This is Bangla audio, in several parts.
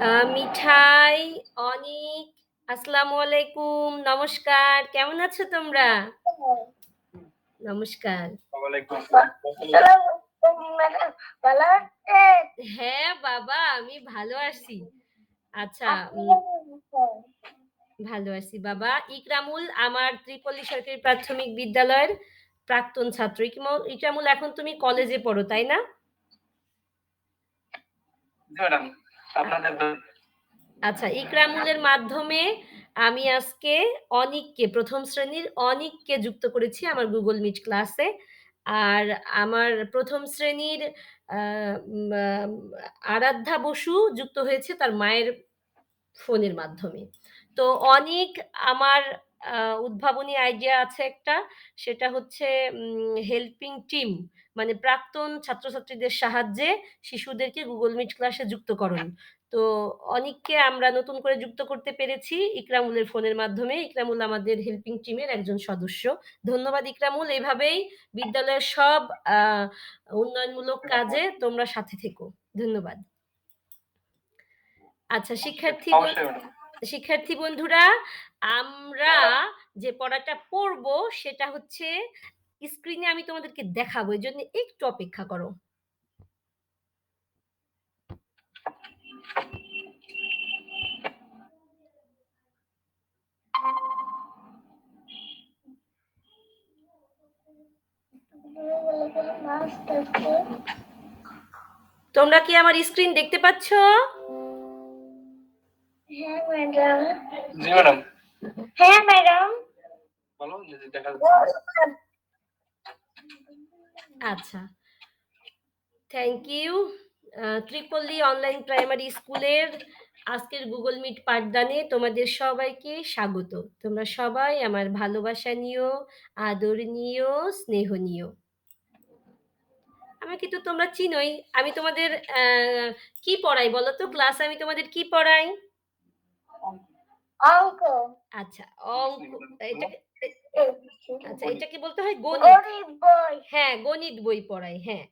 আহ, মিঠাই অনিক আসসালামু আলাইকুম নমস্কার। কেমন আছো তোমরা? নমস্কার? হ্যাঁ বাবা আমি ভালো আছি। আচ্ছা ভালো আছি বাবা। ইকরামুল আমার ত্রিপল্লী সরকারি প্রাথমিক বিদ্যালয়ের প্রাক্তন ছাত্র। ইকরামুল- ইকরামুল এখন তুমি কলেজে পড়ো তাই না? আচ্ছা ইকরামুলের মাধ্যমে আমি আজকে অনিককে প্রথম শ্রেণির অনিককে যুক্ত করেছি আমার গুগল মিট ক্লাসে আর আমার প্রথম শ্রেণির আরাধ্যা বসু যুক্ত হয়েছে তার মায়ের ফোনের মাধ্যমে। তো অনেক আমার উদ্ভাবনী আইডিয়া আছে একটা। সেটা হচ্ছে হেল্পিং টিম মানে প্রাক্তন ছাত্রছাত্রীদের সাহায্যে শিশুদেরকে গুগল মিট ক্লাসে যুক্ত যুক্তকরণ তো অনেককে আমরা নতুন করে যুক্ত করতে পেরেছি ইকরামুলের ফোনের মাধ্যমে। ইকরামুল আমাদের হেল্পিং টিমের একজন সদস্য। ধন্যবাদ ইকরামুল এভাবেই বিদ্যালয়ের সব আহ, উন্নয়নমূলক কাজে তোমরা সাথে থেকো। ধন্যবাদ। আচ্ছা শিক্ষার্থী শিক্ষার্থী বন্ধুরা আমরা যে পড়াটা পড়ব সেটা হচ্ছে স্ক্রিনে আমি তোমাদেরকে দেখাবো এই জন্য একটু অপেক্ষা করো। তোমরা কি আমার স্ক্রিন দেখতে পাচ্ছ? হ্যাঁ ম্যাডাম। জি ম্যাডাম। হ্যাঁ ম্যাডাম বলো যদি দেখা যাচ্ছে। আচ্ছা। Thank you Tripalli online primary স্কুলের আজকের গুগল মিট পাঠদানে তোমাদের সবাইকে স্বাগত। তোমরা সবাই আমার ভালোবাসা নিও আদর নিও স্নেহ নিও। আমাকে তো তোমরা চিনোই। আমি তোমাদের আহ, কি পড়াই বলো তো? ক্লাসে আমি তোমাদের কি পড়াই? অঙ্ক। আচ্ছা অঙ্ক এটা আচ্ছা এটা কি বলতে হয়? গণিত। বই। হ্যাঁ গণিত বই পড়াই হ্যাঁ।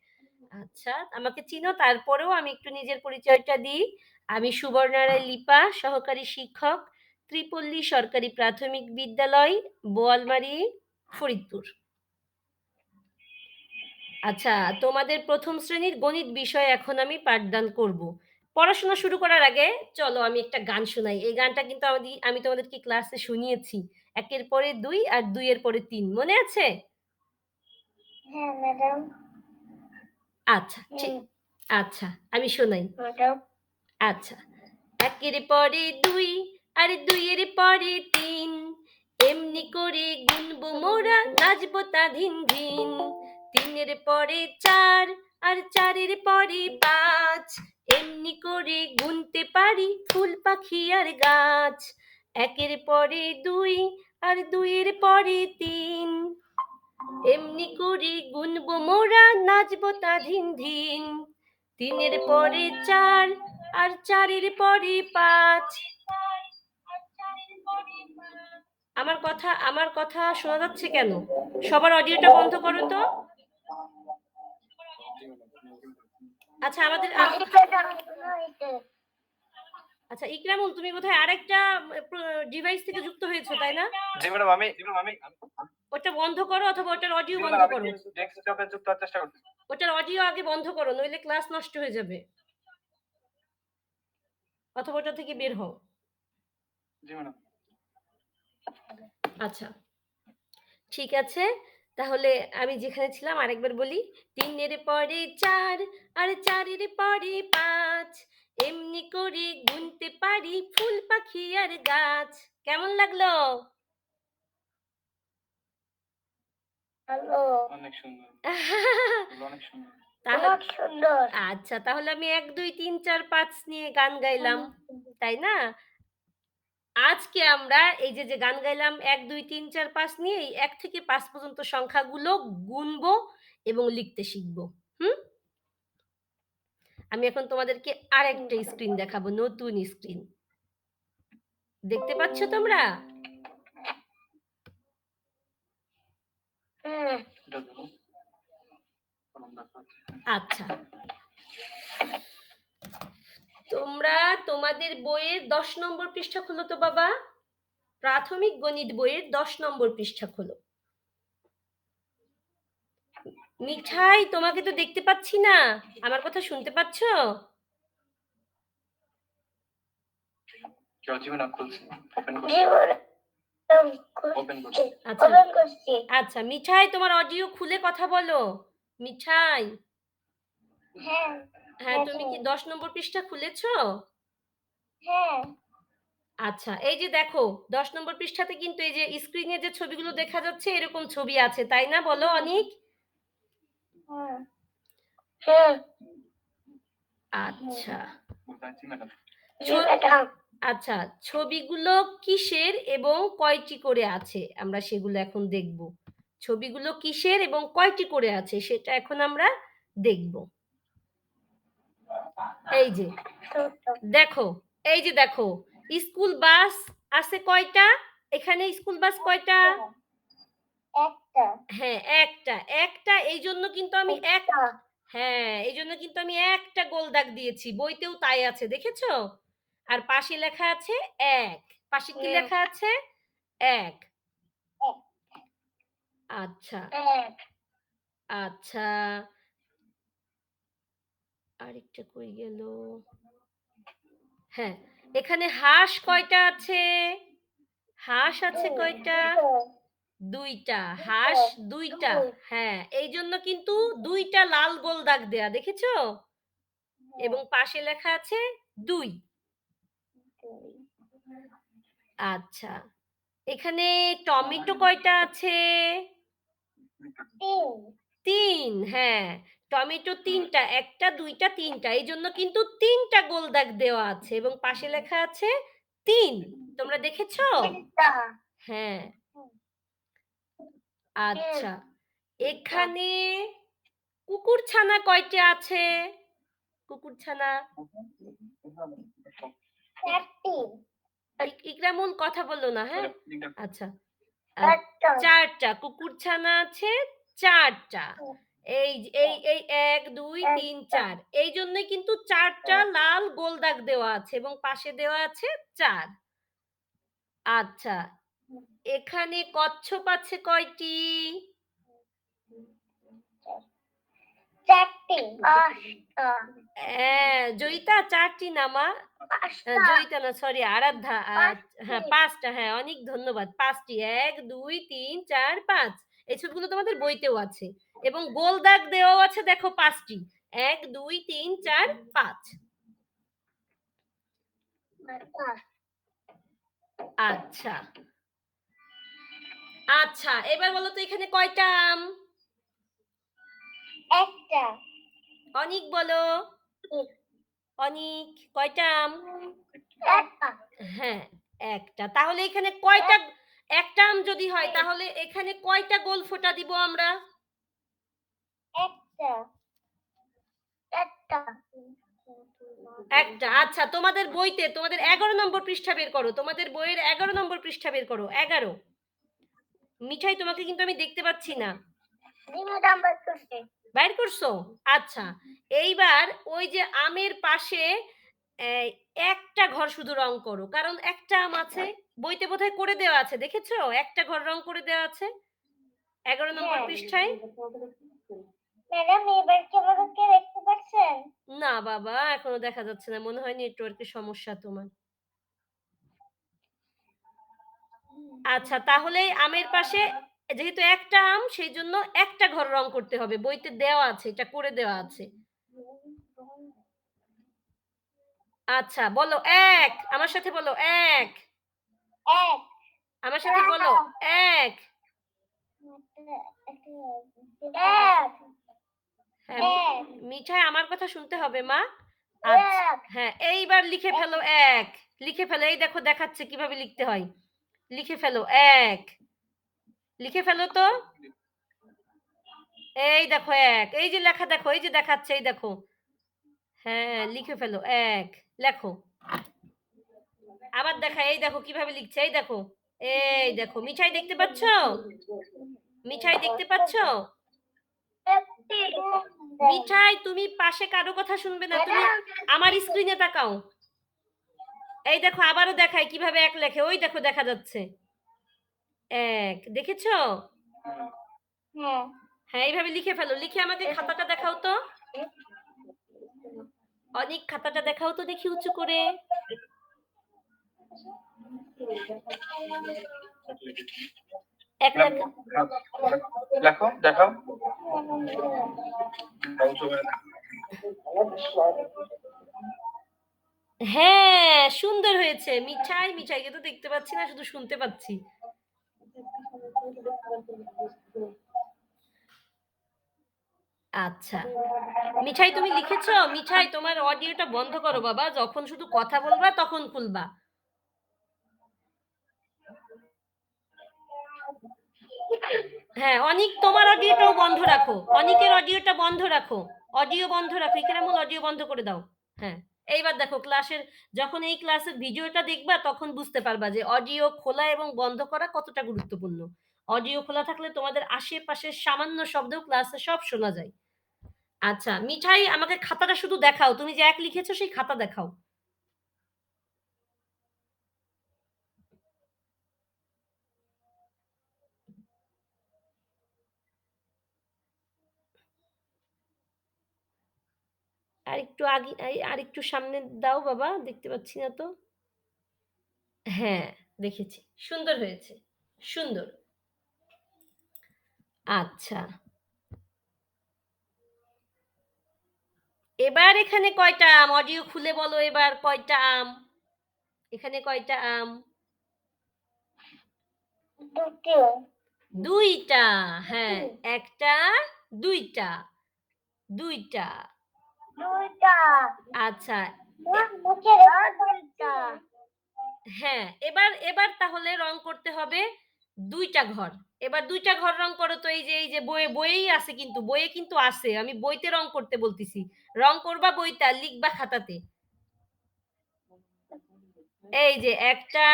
আচ্ছা আমাকে চিনো তারপরেও আমি একটু নিজের পরিচয়টা দিই। আমি সুবর্ণা রায় লিপা সহকারী শিক্ষক ত্রিপল্লী সরকারি প্রাথমিক বিদ্যালয় বোয়ালমারি ফরিদপুর। আচ্ছা তোমাদের প্রথম শ্রেণির গণিত বিষয় এখন আমি পাঠদান করব। পড়াশোনা শুরু করার আগে চলো আমি একটা গান শোনাই। এই গানটা কিন্তু আমি আমি তোমাদেরকে ক্লাসে শুনিয়েছি। একের পরে দুই আর দুইয়ের পরে তিন। মনে আছে? হ্যাঁ ম্যাডাম। আচ্ছা ঠিক। আচ্ছা আমি শোনাই। আচ্ছা। একের পরে দুই আর দুইয়ের পরে তিন। এমনি করে গুনবো মোরা নাচবো তা ধিন ধিন। তিনের পরে চার আর চারের পরে পাঁচ। এমনি করে গুনতে পারি ফুল পাখি আর গাছ। একের পরে দুই আর দুইয়ের পরে তিন। এমনি করে গুনবো মোরা, নাচবো তা ধিন ধিন। তিনের পরে চার আর চারের পরে পাঁচ। আমার কথা আমার কথা শোনা যাচ্ছে কেন? সবার অডিওটা বন্ধ করো তো। আচ্ছা আমাদের আচ্ছা ইকরামুল তুমি বোধহয় আরেকটা ডিভাইস থেকে যুক্ত হয়েছো তাই না? জি ম্যাডাম আমি আমি ওটা বন্ধ করো অথবা ওটার অডিও বন্ধ করো? ডেস্কটপে যুক্ত হওয়ার চেষ্টা করছি। ওটার অডিও আগে বন্ধ করো নইলে ক্লাস নষ্ট হয়ে যাবে। অথবা ওটা থেকে বের হও। জি ম্যাডাম আচ্ছা ঠিক আছে। তাহলে আমি যেখানে ছিলাম আরেকবার বলি তিনের পরে চার আর চারের পরে পাঁচ এমনি করে গুনতে পারি ফুল পাখি আর গাছ। কেমন লাগল? হ্যালো অনেক সুন্দর। এগুলো অনেক সুন্দর। তাহলে অনেক সুন্দর। আচ্ছা তাহলে আমি এক দুই তিন চার পাঁচ নিয়ে গান গাইলাম। তাই না? আজকে আমরা এই যে যে গান গাইলাম এক দুই তিন চার পাঁচ নিয়ে এই এক থেকে পাঁচ পর্যন্ত সংখ্যাগুলো গুনবো এবং লিখতে শিখব। হুম? আমি এখন তোমাদেরকে আর একটা স্ক্রিন দেখাবো নতুন স্ক্রিন। দেখতে পাচ্ছ তোমরা? আচ্ছা। তোমরা তোমাদের বইয়ের দশ নম্বর পৃষ্ঠা খোলো তো বাবা। প্রাথমিক গণিত বইয়ের দশ নম্বর পৃষ্ঠা খোলো। মিঠাই তোমাকে তো দেখতে পাচ্ছি না। আমার কথা শুনতে পাচ্ছো? কেউ জীবন খুলছি। ওপেন জি করছি ম্যাডাম ওপেন করছি। আচ্ছা। আচ্ছা মিঠাই তোমার অডিও খুলে কথা বলো। মিঠাই। হ্যাঁ। হ্যাঁ তুমি কি দশ নম্বর পৃষ্ঠা খুলেছো? হ্যাঁ। আচ্ছা এই যে দেখো দশ নম্বর পৃষ্ঠাতে কিন্তু এই যে স্ক্রিনে যে ছবিগুলো দেখা যাচ্ছে এরকম ছবি আছে তাই না বলো অনিক? হ্যাঁ। হ্যাঁ। আচ্ছা। আচ্ছা ছবিগুলো কিসের এবং কয়টি করে আছে? আমরা সেগুলো এখন দেখব। ছবিগুলো কিসের এবং কয়টি করে আছে সেটা এখন আমরা দেখব। এই যে দেখো এই যে দেখো স্কুল বাস আছে কয়টা? এখানে স্কুল বাস কয়টা? একটা। হ্যাঁ একটা। একটা এই জন্য কিন্তু আমি এক একটা হ্যাঁ এই জন্য কিন্তু আমি একটা গোল দাগ দিয়েছি। বইতেও তাই আছে দেখেছ? আর পাশে লেখা আছে এক। পাশে কি লেখা আছে? এক। এক। আচ্ছা। এক। আচ্ছা। আরেকটা কই গেল? হ্যাঁ এখানে হাঁস কয়টা আছে? হাঁস আছে কয়টা? দুইটা। হাঁস দুইটা। হ্যাঁ এই জন্য কিন্তু দুইটা লাল গোল দাগ দেয়া দেখেছ? এবং পাশে লেখা আছে দুই। আচ্ছা এখানে টমেটো কয়টা আছে? তিন। হ্যাঁ। টমেটো তিনটা একটা দুইটা তিনটা এই জন্য কিন্তু তিনটা গোল দাগ দেওয়া আছে এবং পাশে লেখা আছে তিন। তোমরা দেখেছ? হ্যাঁ। আচ্ছা এখানে কুকুর ছানা কয়টা আছে? কুকুর ছানা চারটি ইক- ইকরামুল কথা বলল না হ্যাঁ? আচ্ছা। চারটা কুকুর ছানা আছে চারটা। এই এই এই এক দুই তিন। চার। এই জন্যই কিন্তু চারটা লাল গোল দাগ দেওয়া আছে এবং পাশে দেওয়া আছে চার। আচ্ছা এখানে কচ্ছপ আছে কয়টি? হ্যাঁ জয়িতা চারটি নামা জয়িতা না সরি আরাধ্যা হ্যাঁ পাঁচটা হ্যাঁ অনেক ধন্যবাদ। পাঁচটি এক দুই তিন চার পাঁচ। এই ছবিগুলো তোমাদের বইতেও আছে। এবং গোল দাগ দেওয়াও আছে দেখো পাঁচটি। এক দুই তিন চার পাঁচ। আচ্ছা। আচ্ছা এবার বলো তো এখানে কয়টা আম? একটা। অনিক বলো। অনিক কয়টা আম? হ্যাঁ একটা। তাহলে এখানে কয়টা একটা আম যদি হয় তাহলে এখানে কয়টা গোল ফোঁটা দিব আমরা? একটা। একটা। একটা। আচ্ছা তোমাদের বইতে তোমাদের এগারো নম্বর পৃষ্ঠা বের করো। তোমাদের বইয়ের এগারো নম্বর পৃষ্ঠা বের করো। এগারো। মিঠাই তোমাকে কিন্তু আমি দেখতে পাচ্ছি না। বাইর করছ। আচ্ছা। এইবার ওই যে আমের পাশে একটা ঘর শুধু রং করো। কারণ একটা আম আছে বইতে বোধহয় করে দেওয়া আছে। দেখেছ? একটা ঘর রং করে দেওয়া আছে। এগারো নম্বর হ্যাঁ। পৃষ্ঠায়। ম্যাডাম এবার কি আমাকে দেখতে পাচ্ছেন না বাবা এখনও দেখা যাচ্ছে না। মনে হয় নেটওয়ার্কের সমস্যা তোমার। আচ্ছা তাহলে আমের পাশে যেহেতু একটা আম সেই জন্য একটা ঘর রং করতে হবে। বইতে দেওয়া আছে এটা করে দেওয়া আছে। আচ্ছা বলো এক! আমার সাথে বলো এক! এক! আমার সাথে বলো এক! এক! হ্যাঁ মিঠাই আমার কথা শুনতে হবে মা? হ্যাঁ এইবার লিখে ফেলো এক। লিখে ফেলো এই দেখো দেখাচ্ছে কীভাবে লিখতে হয়। লিখে ফেলো এক। লিখে ফেলো তো? এই দেখো এক। এই যে লেখা দেখো এই যে দেখাচ্ছে এই দেখো। হ্যাঁ লিখে ফেলো এক। লেখো। আবার দেখা এই দেখো কীভাবে লিখছে এই দেখো। এই দেখো মিঠাই দেখতে পাচ্ছ? মিঠাই দেখতে পাচ্ছ? মিঠাই, তুমি পাশে কারও কথা শুনবে না, তুমি আমার স্ক্রিনে তাকাও। এই দেখো, আবারও দেখায় কীভাবে এক লেখে, ওই দেখো, দেখা যাচ্ছে। এক, দেখেছ? হ্যাঁ এইভাবে লিখে ফেলো। লিখে আমাকে খাতাটা দেখাও তো। অনেক, খাতাটা দেখাও তো দেখি উঁচু করে। লেখা। দেখাও। হ্যাঁ সুন্দর হয়েছে। মিঠাই মিঠাইকে তো দেখতে পাচ্ছি না শুধু শুনতে পাচ্ছি। আচ্ছা। মিঠাই তুমি লিখেছো? মিঠাই তোমার অডিওটা বন্ধ করো বাবা। যখন শুধু কথা বলবা তখন খুলবা। হ্যাঁ অনিক, তোমার অডিওটাও বন্ধ রাখো। অনিকের অডিওটা বন্ধ রাখো। অডিও বন্ধ রাখো। ইকরামুল অডিও বন্ধ করে দাও। হ্যাঁ এইবার দেখো ক্লাসের যখন এই ক্লাসের ভিডিওটা দেখবা, তখন বুঝতে পারবা যে অডিও খোলা এবং বন্ধ করা কতটা গুরুত্বপূর্ণ। অডিও খোলা থাকলে তোমাদের আশেপাশের সামান্য শব্দও ক্লাসে সব শোনা যায়। আচ্ছা মিঠাই, আমাকে খাতাটা শুধু দেখাও। তুমি যে এক লিখেছো, সেই খাতা দেখাও। আর একটু আগে আর একটু সামনে দাও বাবা দেখতে পাচ্ছি না তো। হ্যাঁ দেখেছি। সুন্দর হয়েছে সুন্দর। আচ্ছা। এবার এখানে কয়টা আম? অডিও খুলে বলো এবার কয়টা আম? এখানে কয়টা আম? দুইটা হ্যাঁ একটা দুইটা দুইটা। দুইটা। আচ্ছা দুইটা। হ্যাঁ এবার এবার তাহলে রং করতে হবে দুইটা ঘর। এবার দুইটা ঘর রং করো তো এই যে এই যে বইয়ে বইয়েই আছে কিন্তু বইয়ে কিন্তু আছে। আমি বইতে রং করতে বলতেছি। রং করবা বইটা লিখবা খাতাতে। এই যে একটা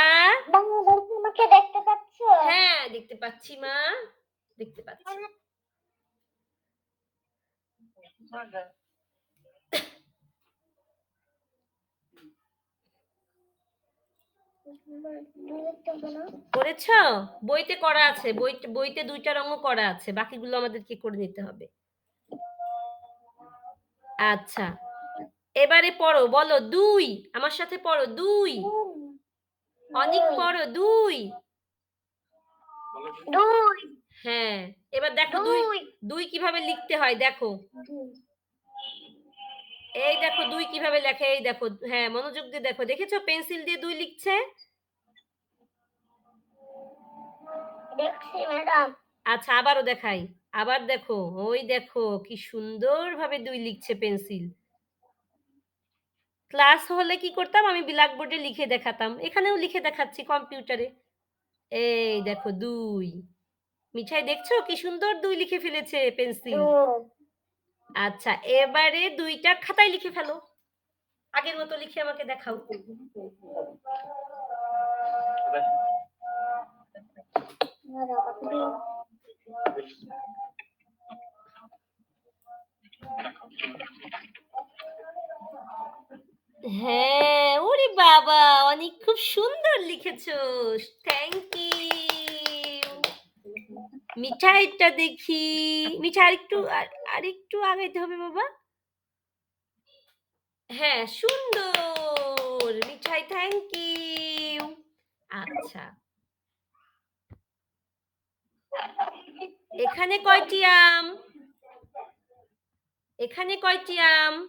মুখে দেখতে পাচ্ছ? হ্যাঁ দেখতে পাচ্ছি মা। দেখতে পাচ্ছি। করেছ বইতে করা আছে বই বইতে দুইটা রঙও করা আছে বাকিগুলো আমাদেরকে করে নিতে হবে। আচ্ছা এবারে পড়ো বলো দুই আমার সাথে পড়ো দুই। অনেক পড়ো দুই। হ্যাঁ এবার দেখো দুই দুই। কীভাবে লিখতে হয় দেখো। এই দেখো দুই কীভাবে লেখে এই দেখো হ্যাঁ মনোযোগ দিয়ে দেখো। দেখেছ? পেন্সিল দিয়ে দুই লিখছে? দেখছি ম্যাডাম। আচ্ছা আবারও দেখাই। আবার দেখো ওই দেখো কি সুন্দর ভাবে দুই লিখছে পেন্সিল। ক্লাস হলে কি করতাম? আমি ব্ল্যাকবোর্ডে লিখে দেখাতাম। এখানেও লিখে দেখাচ্ছি কম্পিউটারে। এই দেখো দুই। মিঠাই দেখছ? কি সুন্দর দুই লিখে ফেলেছে পেন্সিল। আচ্ছা এবারে দুইটা খাতায় লিখে ফেলো। আগের মতো লিখে আমাকে দেখাও। হ্যাঁ ওরে বাবা, অনেক খুব সুন্দর লিখেছো। থ্যাংক ইউ মিঠাইটা দেখি। মিঠাই আরেকটু, আর- আরেকটু আগাইতে হবে বাবা। হ্যাঁ সুন্দর মিঠাই থ্যাংক ইউ আচ্ছা। এখানে কয়টি আম? এখানে কয়টি আম?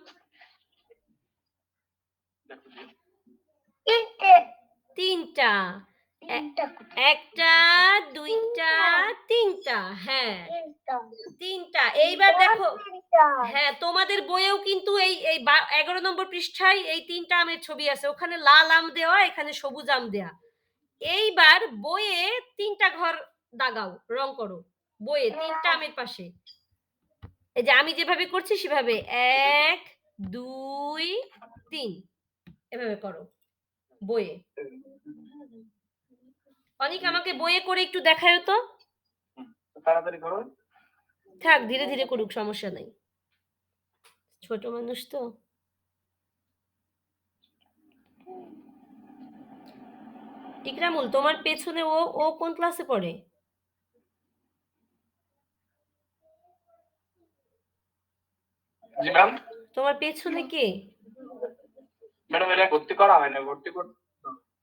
তিনটা। একটা দুইটা তিনটা হ্যাঁ। তিনটা। এইবার দেখো। হ্যাঁ তোমাদের বইয়েও কিন্তু এই এই এগারো নম্বর পৃষ্ঠায় এই তিনটা আমের ছবি আছে। ওখানে লাল আম দেওয়া এখানে সবুজ আম দেওয়া এইবার বইয়ে তিনটা ঘর দাগাও রং করো। বইয়ে তিনটা আমের পাশে। এই যে আমি যেভাবে করছি সেভাবে। এক দুই তিন। এভাবে করো। বইয়ে। অনেক আমাকে বইয়ে করে একটু দেখায় তো। তাড়াতাড়ি করো থাক ধীরে ধীরে করুক সমস্যা নাই। ছোট মানুষ তো। ইকরামুল তোমার পেছনে ও ও কোন ক্লাসে পড়ে? তোমার পেছনে কে? ম্যাডাম এটা ভর্তি করা হয় না ভর্তি করতে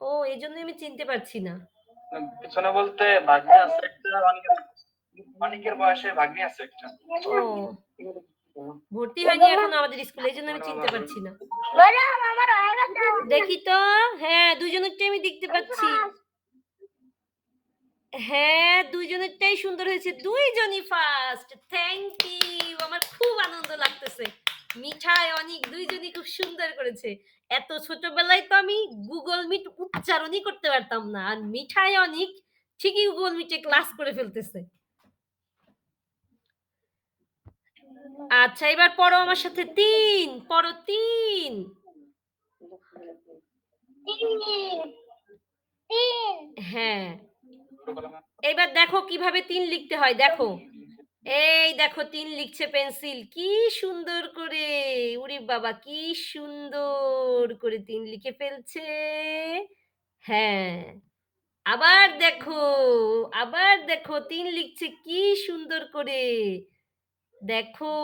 ও এই জন্য আমি চিনতে পারছি না। পিছনে বলতে ভাগ্নি আছে একটা অনেকের বয়সে ভাগ্নি আছে একটা। ভর্তি হয়নি এখন আমাদের স্কুলে এই জন্য আমি চিনতে পারছি না। ম্যাডাম আমার হয়ে গেছে দেখি তো হ্যাঁ দুজনেরটাই আমি দেখতে পাচ্ছি। হ্যাঁ দুইজনেরটাই সুন্দর হয়েছে। দুইজনই ফার্স্ট থ্যাংক ইউ আমার খুব আনন্দ লাগতেছে। মিঠাই অনেক দুইজনই সুন্দর করেছে। এত ছোটবেলায় তো আমি গুগল মিট উচ্চারণই করতে পারতাম না। আর মিঠাই অনেক ঠিকই গুগল মিটে ক্লাস করে ফেলতেছে। আচ্ছা এবার পড়ো আমার সাথে তিন, পড়ো তিন তিন তিন। হ্যাঁ। এবার দেখো কীভাবে তিন লিখতে হয়, দেখো। এই দেখো তিন লিখছে পেন্সিল। কি সুন্দর করে। উরি বাবা, কি সুন্দর করে তিন লিখে ফেলছে। হ্যাঁ আবার দেখো আবার দেখো তিন লিখছে, কি সুন্দর করে। দেখো,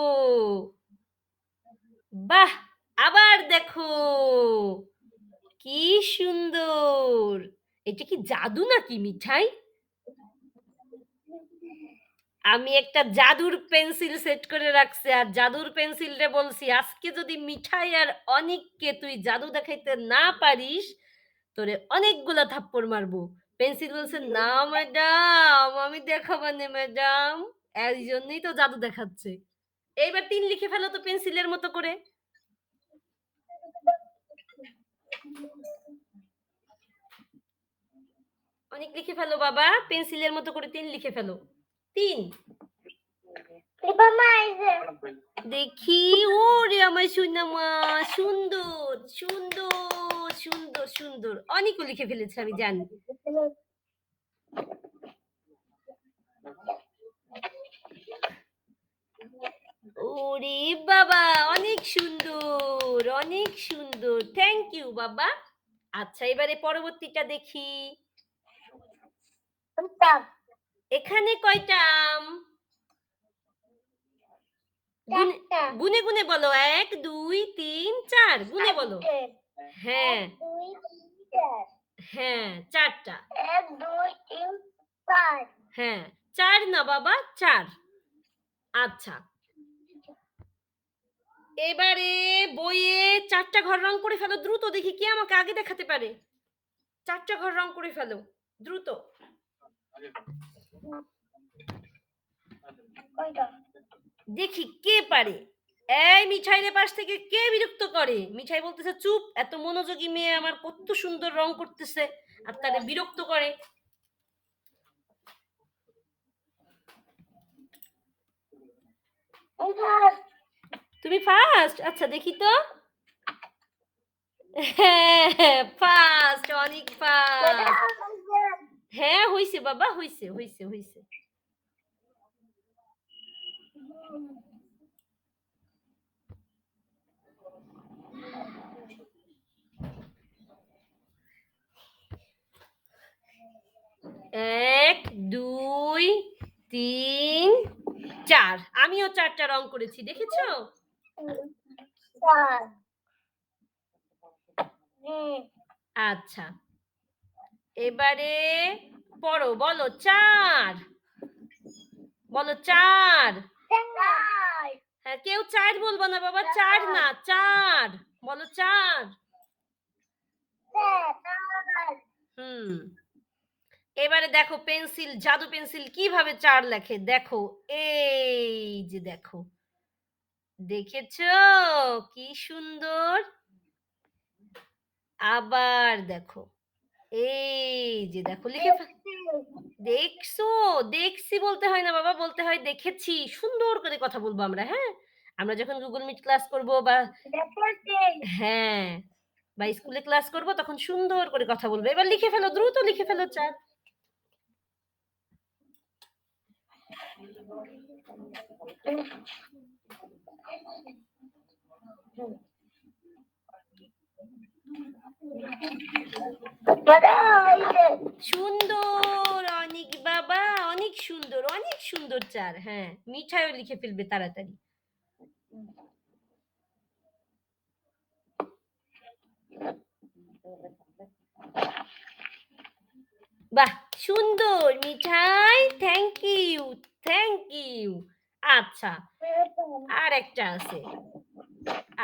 বাহ, আবার দেখো, কি সুন্দর। এটা কি জাদু নাকি মিঠাই? আমি একটা জাদুর পেন্সিল সেট করে রাখছি আর জাদুর পেন্সিলরে বলছি, আজকে যদি মিঠাই আর অনেককে তুই জাদু দেখাইতে না পারিস, তোরে অনেকগুলা থাপ্পড় মারবো। পেন্সিল বলছে, না ম্যাডাম, আমি দেখাবো না ম্যাডাম। এই জন্যই তো জাদু দেখাচ্ছে। এইবার তিন লিখে ফেলো তো পেন্সিলের মতো করে। অনেক লিখে ফেলো বাবা, পেন্সিলের মতো করে তিন লিখে ফেলো। তিন। দেখি, ওরে আমার সুনামা, সুন্দর সুন্দর সুন্দর সুন্দর। অনেকও লিখে ফেলেছে আমি জানি। ওরে বাবা, অনেক সুন্দর অনেক সুন্দর। থ্যাংক ইউ বাবা। আচ্ছা এবারে পরবর্তীটা দেখি। এখানে কয়টা আম? গুনে- গুনে বলো। এক দুই তিন চার। গুনে বলো। হ্যাঁ। হ্যাঁ চারটা। এক দুই তিন চার। হ্যাঁ চার না বাবা চার। আচ্ছা। এবারে বইয়ে চারটা ঘর রং করে ফেলো। দ্রুত দেখি কে আমাকে আগে দেখাতে পারে। চারটা ঘর রং করে ফেলো। দ্রুত। দেখি কে পারে। এই মিঠাইয়ের পাশ থেকে কে বিরক্ত করে? মিঠাই বলতেছে চুপ এত মনোযোগী মেয়ে আমার কত সুন্দর রং করতেছে আর তারে বিরক্ত করে। তুমি ফার্স্ট আচ্ছা দেখি তো। হ্যাঁ ফার্স্ট অনেক ফার্স্ট হ্যাঁ হইছে বাবা হইছে হইছে হইছে। এক দুই তিন চার। আমিও চারটা রং করেছি দেখেছ? আচ্ছা। এবারে পড়ো, বলো চার। বলো চার। হ্যাঁ কেউ চার বলব না বাবা, চার না, চার। বলো চার। হুম। এবারে দেখো পেন্সিল, জাদু পেন্সিল কীভাবে চার লেখে? দেখো, এই যে দেখো। দেখেছ? কি সুন্দর। আবার দেখো। এই যে দেখো লিখে দেখছ? দেখছি বলতে হয় না বাবা বলতে হয় দেখেছি। সুন্দর করে কথা বলব আমরা হ্যাঁ? আমরা যখন গুগল মিট ক্লাস করব বা হ্যাঁ বা স্কুলে ক্লাস করব তখন সুন্দর করে কথা বলব। এবার লিখে ফেলো দ্রুত লিখে ফেলো চার। সুন্দর, অনেক বাবা, অনেক সুন্দর অনেক সুন্দর চার হ্যাঁ মিঠাইও লিখে ফেলবে তাড়াতাড়ি। বাহ, সুন্দর, Mithai thank you thank you আচ্ছা আর একটা আছে।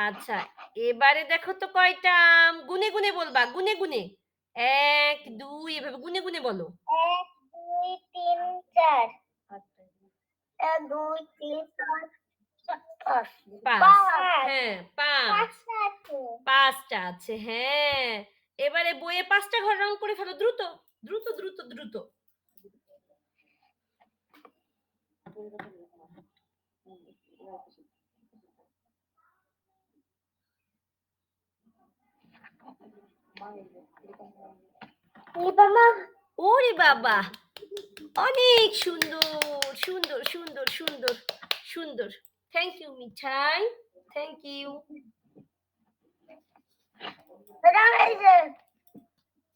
আচ্ছা এবারে দেখো তো কয়টা? আম। গুনে গুনে বলবা গুনে গুনে। এক দুই এভাবে গুনে গুনে বলো। এক দুই তিন চার। এক দুই তিন চার। হ্যাঁ পাঁচ। পাঁচটা আছে হ্যাঁ। এবারে বইয়ে পাঁচটা ঘর রং করে ফেলো দ্রুত দ্রুত দ্রুত দ্রুত। ওরে বাবা। অনেক সুন্দর সুন্দর সুন্দর সুন্দর সুন্দর। Thank you Mithai. Thank you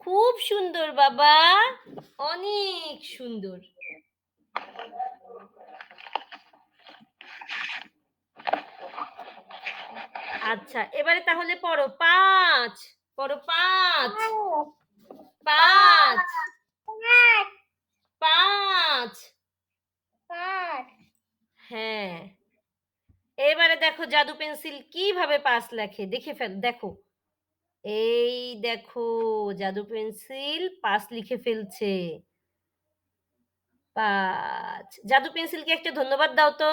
খুব সুন্দর বাবা। অনেক সুন্দর। আচ্ছা এবারে তাহলে পড়ো। পাঁচ। পড়ো পাঁচ। পাঁচ। পাঁচ। পাঁচ। পাঁচ। হ্যাঁ। এবারে দেখো জাদু পেন্সিল কীভাবে পাঁচ লেখে? দেখে ফেল দেখো। এই দেখো জাদু পেন্সিল পাঁচ লিখে ফেলছে। পাঁচ। জাদু পেন্সিলকে একটা ধন্যবাদ দাও তো।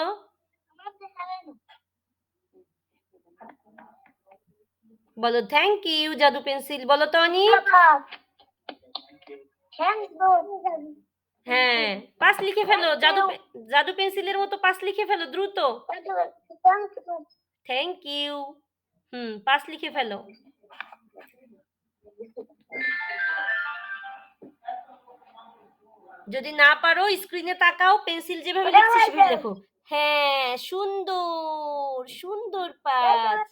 বলো থ্যাংক ইউ জাদু পেন্সিল বলো তো অনি হ্যাঁ পাঁচ লিখে ফেলো জাদু জাদু পেন্সিলের মতো পাঁচ লিখে ফেলো দ্রুত। থ্যাংক ইউ হুম পাঁচ লিখে ফেলো। যদি না পারো স্ক্রিনে তাকাও পেন্সিল যেভাবে লিখছে সেভাবে লেখো হ্যাঁ সুন্দর সুন্দর পাঁচ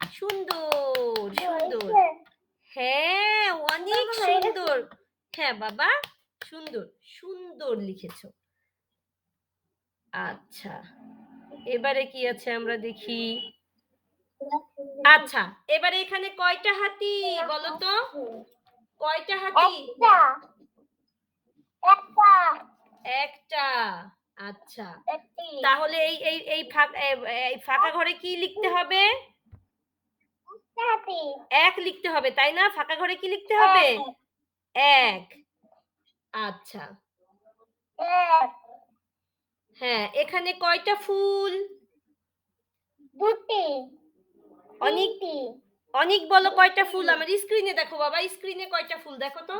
সুন্দর সুন্দর। হ্যাঁ অনেক সুন্দর। হ্যাঁ বাবা সুন্দর সুন্দর লিখেছো। আচ্ছা এবারে কি আছে আমরা দেখি? আচ্ছা এবারে এখানে কয়টা হাতি বলো তো? কয়টা হাতি? একটা। একটা। আচ্ছা। তাহলে এই এই এই ফাঁকা ফাঁকা ঘরে কি লিখতে হবে? এক লিখতে হবে তাই না? ফাঁকা ঘরে কি লিখতে হবে? এক। আচ্ছা। হ্যাঁ এখানে কয়টা ফুল? দুটি। অনেক অনেক বলো কয়টা ফুল? আমার স্ক্রিনে দেখো বাবা স্ক্রিনে কয়টা ফুল দেখো তো?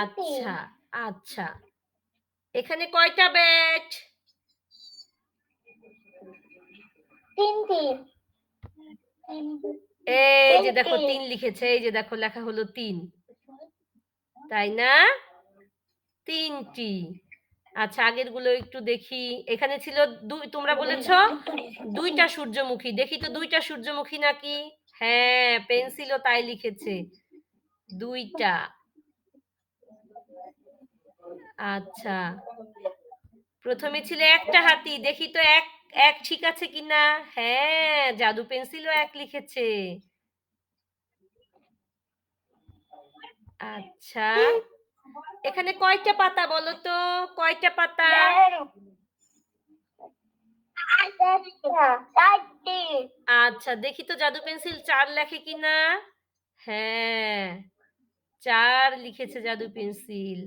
আচ্ছা আচ্ছা। এখানে কয়টা ব্যাট? তিনটি। এই যে দেখো। তিন লিখেছে এই যে দেখো লেখা হলো তিন। তাই না? তিনটি। আচ্ছা আগেরগুলো একটু দেখি। এখানে ছিল দুই তোমরা বলেছ? দুইটা সূর্যমুখী। দেখি তো দুইটা সূর্যমুখী নাকি? হ্যাঁ পেন্সিলও তাই লিখেছে। দুইটা। আচ্ছা। প্রথমে ছিল একটা হাতি। দেখি তো এক এক ঠিক আছে কিনা হ্যাঁ জাদু পেন্সিলও এক লিখেছে। আচ্ছা এখানে কয়টা পাতা বলো তো? কয়টা পাতা? আচ্ছা দেখি তো জাদু পেন্সিল চার লেখে কিনা হ্যাঁ চার লিখেছে জাদু পেন্সিল।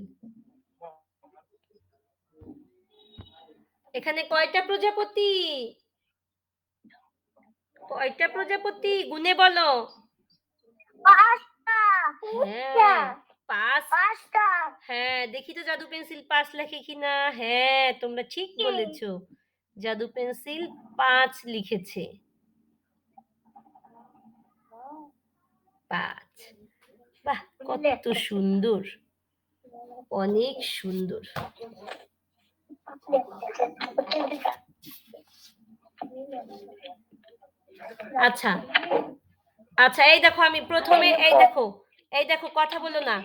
এখানে কয়টা প্রজাপতি? কয়টা প্রজাপতি? গুনে বলো। পাঁচটা। হ্যাঁ হ্যাঁ দেখি তো জাদু পেন্সিল পাঁচ লেখে কিনা হ্যাঁ তোমরা ঠিক বলেছ। জাদু পেন্সিল পাঁচ লিখেছে। পাঁচ। বাহ কত সুন্দর। অনেক সুন্দর। আচ্ছা। আচ্ছা এই দেখো আমি প্রথমে, এই দেখো এই দেখো, কথা বলো না।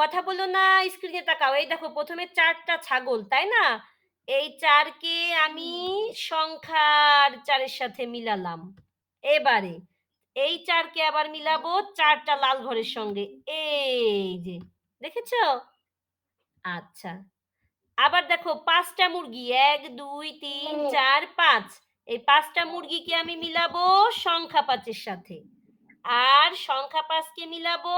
কথা বলো না স্ক্রিনে তাকাও। এই দেখো, প্রথমে চারটা ছাগল, তাই না? এই চারকে আমি সংখ্যার চারের সাথে মিলালাম। এবারে, এই চারকে আবার মিলাবো চারটা লাল ঘরের সঙ্গে। এই যে, দেখেছ? আচ্ছা। আবার দেখো পাঁচটা মুরগি এক দুই তিন চার পাঁচ। এই পাঁচটা মুরগিকে আমি মিলাবো সংখ্যা পাঁচের সাথে। আর সংখ্যা পাঁচকে মিলাবো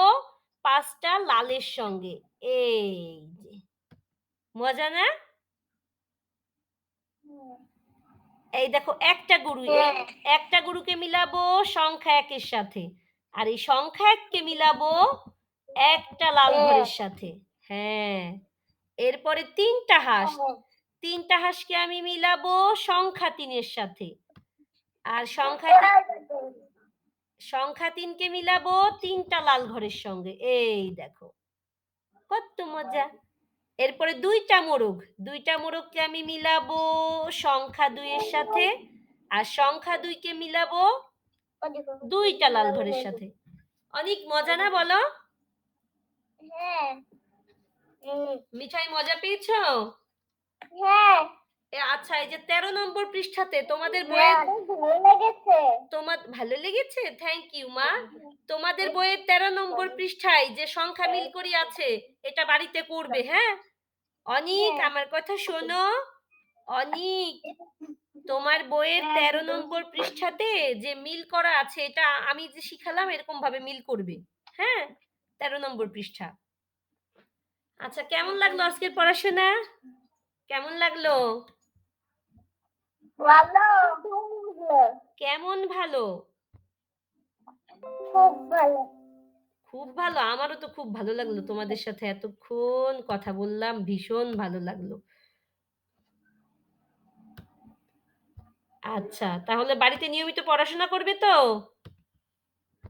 পাঁচটা লালের সঙ্গে। এই যে। মজা না? এই দেখো একটা গরু হ্যাঁ। একটা গরুকে মিলাবো সংখ্যা একের সাথে। আর এই সংখ্যা এককে মিলাবো একটা লাল হ্যাঁ। ঘরের সাথে। হ্যাঁ। এরপরে তিনটা হাঁস। তিনটা হাঁসকে আমি মিলাবো সংখ্যা তিনের সাথে। আর সংখ্যা সংখ্যা তিনকে মিলাবো তিনটা লাল ঘরের সঙ্গে। এই দেখো কত মজা। এরপরে দুইটা মোরগ। দুইটা মোরগকে আমি মিলাবো সংখ্যা দুইয়ের সাথে। আর সংখ্যা দুইকে মিলাবো দুইটা লাল ঘরের সাথে। অনেক মজা না বলো? হ্যাঁ। মিঠাই মজা পেয়েছ? হ্যাঁ। আচ্ছা এই যে তেরো নম্বর পৃষ্ঠাতে তোমাদের বইয়ে হ্যাঁ, ভালো লেগেছে। তোমার ভালো লেগেছে? থ্যাংক ইউ মা। তোমাদের বইয়ের তেরো নম্বর পৃষ্ঠায় যে সংখ্যা মিল করি আছে এটা বাড়িতে করবে হ্যাঁ। অনিক হ্যাঁ। আমার কথা শোনো। অনিক তোমার বইয়ের হ্যাঁ, তেরো নম্বর পৃষ্ঠাতে যে মিল করা আছে এটা আমি যে শিখালাম এরকম ভাবে মিল করবে হ্যাঁ? তেরো নম্বর পৃষ্ঠা। আচ্ছা কেমন লাগল আজকের পড়াশোনা? কেমন লাগল? ভালো কেমন ভালো? খুব ভালো। খুব ভালো আমারও তো খুব ভালো লাগল তোমাদের সাথে এতক্ষণ কথা বললাম ভীষণ ভালো লাগল। আচ্ছা তাহলে বাড়িতে নিয়মিত পড়াশোনা করবে তো?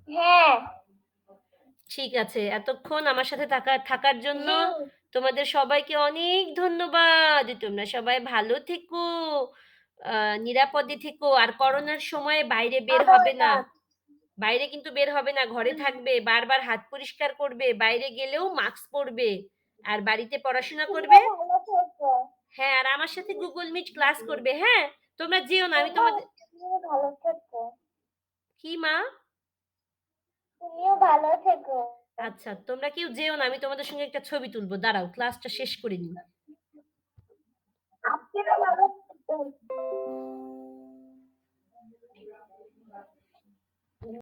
হ্যাঁ। ঠিক আছে। এতক্ষণ আমার সাথে থাকা থাকার জন্য তোমাদের সবাইকে অনেক ধন্যবাদ। তোমরা সবাই ভালো থেকো নিরাপদে থেকো। আর করোনার সময় বাইরে বের হবে না। বাইরে কিন্তু বের হবে না ঘরে থাকবে বারবার হাত পরিষ্কার করবে বাইরে গেলেও মাস্ক পরবে আর বাড়িতে পড়াশোনা করবে। হ্যাঁ আর আমার সাথে গুগল মিট ক্লাস করবে হ্যাঁ? তোমরা যেও না আমি তোমাদের ভালো থেকো। কি মা? তুমিও ভালো থেকো। আচ্ছা তোমরা কেউ যেও না আমি তোমাদের সঙ্গে একটা ছবি তুলবো। দাঁড়াও ক্লাসটা শেষ করে নিই। আপনিও ভালো